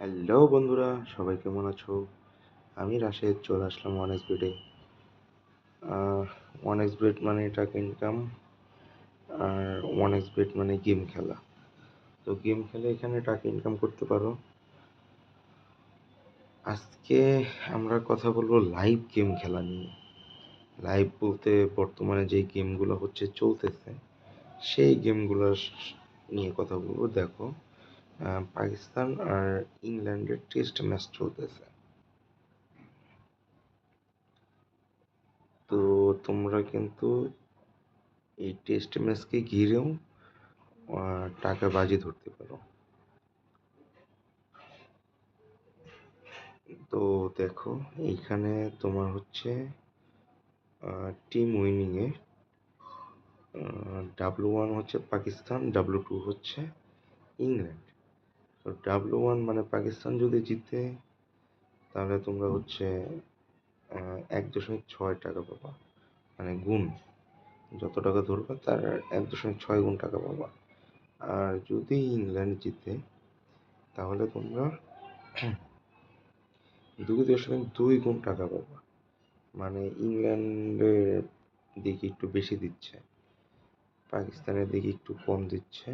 Hello বন্ধুরা, সবাই কেমন আছো? আমি রাশেদ, চলে আসলাম ওয়ান এক্স বেডে ওয়ান এক্স বেড মানে টাকা ইনকাম আর ওয়ান এক্স বেড মানে গেম খেলা। তো গেম খেলে এখানে টাকা ইনকাম করতে পারো। আজকে আমরা কথা বলব লাইভ গেম খেলা নিয়ে। লাইভ বলতে বর্তমানে যে গেমগুলো হচ্ছে চলতেছে, সেই গেমগুলো নিয়ে কথা বলব, দেখো। পাকিস্তান আর ইংল্যান্ডের টেস্ট ম্যাচ চলতেছে। তো তোমরা কিন্তু এই টেস্ট ম্যাচকে ঘিরেও টাকা বাজি ধরতে পারো। তো দেখো, এইখানে তোমার হচ্ছে টিম উইনিংয়ে ডাব্লু ওয়ান হচ্ছে পাকিস্তান ডাব্লু টু হচ্ছে ইংল্যান্ড। তো ওয়ান মানে পাকিস্তান যদি জিতে, তাহলে তোমরা হচ্ছে এক দশমিক ছয় টাকা পাবা। মানে গুণ, যত টাকা ধরবে তার এক দশমিক ছয় গুণ টাকা পাবা। আর যদি ইংল্যান্ড জিতে, তাহলে তোমরা দুই দশমিক দুই গুণ টাকা পাবা। মানে ইংল্যান্ডের দিকে একটু বেশি দিচ্ছে, পাকিস্তানের দিকে একটু কম দিচ্ছে।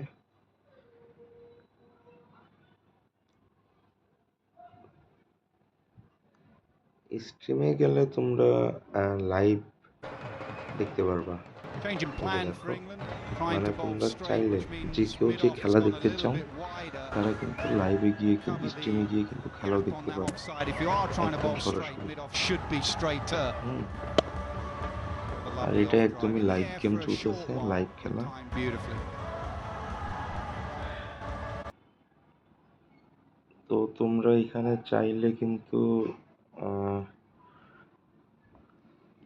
স্ট্রিমে গেলে তোমরা লাইভ দেখতে পারবা। মানে তোমরা চাইলে যে কেউ যে খেলা দেখতে চাও তারা কিন্তু লাইভে গিয়ে কিন্তু স্ট্রিমে গিয়ে কিন্তু খেলাও দেখতে পারো। আর এটা একদমই লাইভ গেম চলতেছে লাইভ খেলা। তো তোমরা এখানে চাইলে কিন্তু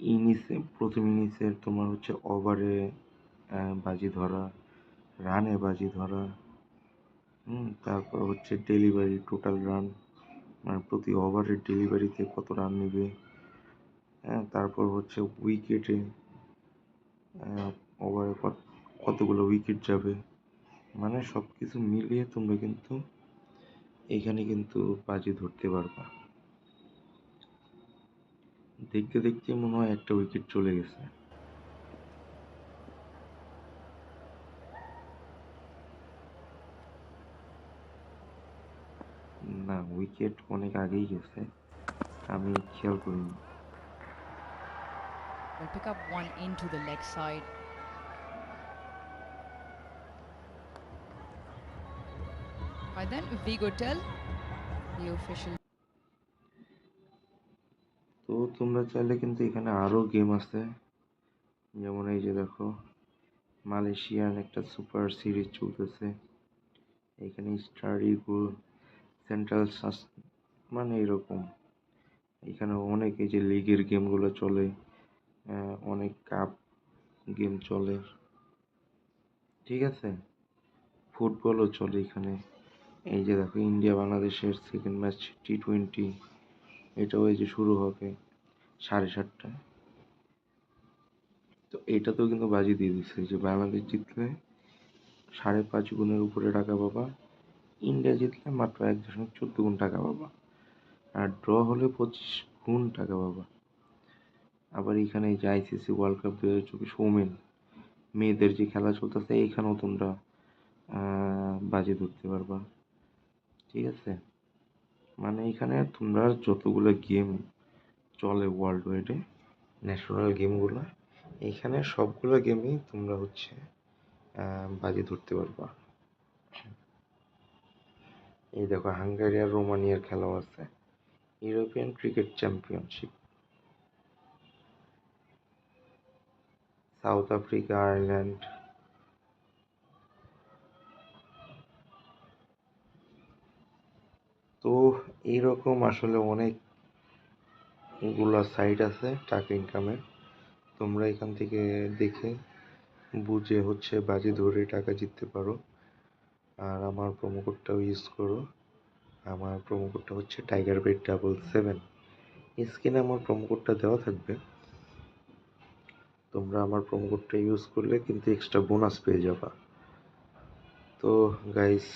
ইনিংসে, প্রথম ইনিংসের তোমার হচ্ছে ওভারে বাজি ধরা রানে বাজি ধরা, হুম, তারপর হচ্ছে ডেলিভারি টোটাল রান মানে প্রতি ওভারের ডেলিভারিতে কত রান নেবে হ্যাঁ তারপর হচ্ছে উইকেটে ওভারে কতগুলো উইকেট যাবে মানে সব কিছু মিলিয়ে তোমরা কিন্তু এখানে কিন্তু বাজি ধরতে পারবা। দেখতে দেখতে মনে হয় একটা উইকেট চলে গেছে না উইকেট অনেক আগেই গেছে আমি খেয়াল করিনি We'll pick up one into the leg side. By then, Vigo tell the official তোমরা চাইলে কিন্তু এখানে আরও গেম আছে। যেমন এই যে দেখো, মালয়েশিয়ান একটা সুপার সিরিজ চলতেছে। এখানে স্টার ইগল সেন্ট্রাল মানে এরকম। এখানে অনেক এই যে লিগের গেমগুলো চলে অনেক কাপ গেম চলে। ঠিক আছে? ফুটবলও চলে এখানে। এই যে দেখো ইন্ডিয়া বাংলাদেশের সেকেন্ড ম্যাচ টি টোয়েন্টি এটাও এই যে শুরু হবে। সাড়ে সাতটায় তো এটাতেও কিন্তু বাজি দিয়ে দিচ্ছে যে বাংলাদেশ জিতলে সাড়ে পাঁচ গুণের উপরে টাকা পাবা, ইন্ডিয়া জিতলে মাত্র এক দশমিক চোদ্দ গুণ টাকা পাবা, আর ড্র হলে পঁচিশ গুণ টাকা পাবা। আবার এখানে যে আইসিসি ওয়ার্ল্ড কাপ দু হাজার চব্বিশ ওমেন মেয়েদের যে খেলা চলতেছে, এইখানেও তোমরা বাজি ধরতে পারবা। ঠিক আছে? মানে এখানে তোমরা যতগুলো গেম চলে ওয়ার্ল্ড ওয়াইডে ন্যাশনাল গেমগুলো এখানে সবগুলো গেমই তোমরা হচ্ছে বাজি ধরতে পারবা। এই দেখো হাঙ্গারি আর রোমানিয়ার খেলাও আছে। European cricket championship South Africa Ireland তো, এইরকম আসলে অনেক গুলা সাইট আছে, টাকা ইনকামের তোমরা এখান থেকে দেখে বুঝে হচ্ছে বাজি ধরে টাকা জিততে পারো। আর আমার প্রোমো কোডটাও ইউজ করো। আমার প্রোমো কোডটা হচ্ছে টাইগার বেড ডাবল সেভেন স্ক্রিনে আমার প্রোমো কোডটা দেওয়া থাকবে। তোমরা আমার প্রোমো কোডটা ইউজ করলে কিন্তু এক্সট্রা বোনাস পেয়ে যাবা। তো গাইস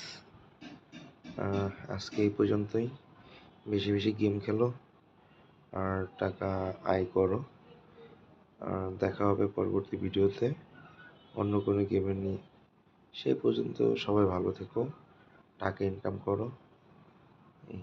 আজকে এই পর্যন্তই। বেশি বেশি গেম খেলো। আর টাকা আয় করো। আর দেখা হবে পরবর্তী ভিডিওতে। অন্য কোনো গেমের নিয়ে। সেই পর্যন্ত সবাই ভালো থেকো। টাকা ইনকাম করো। এই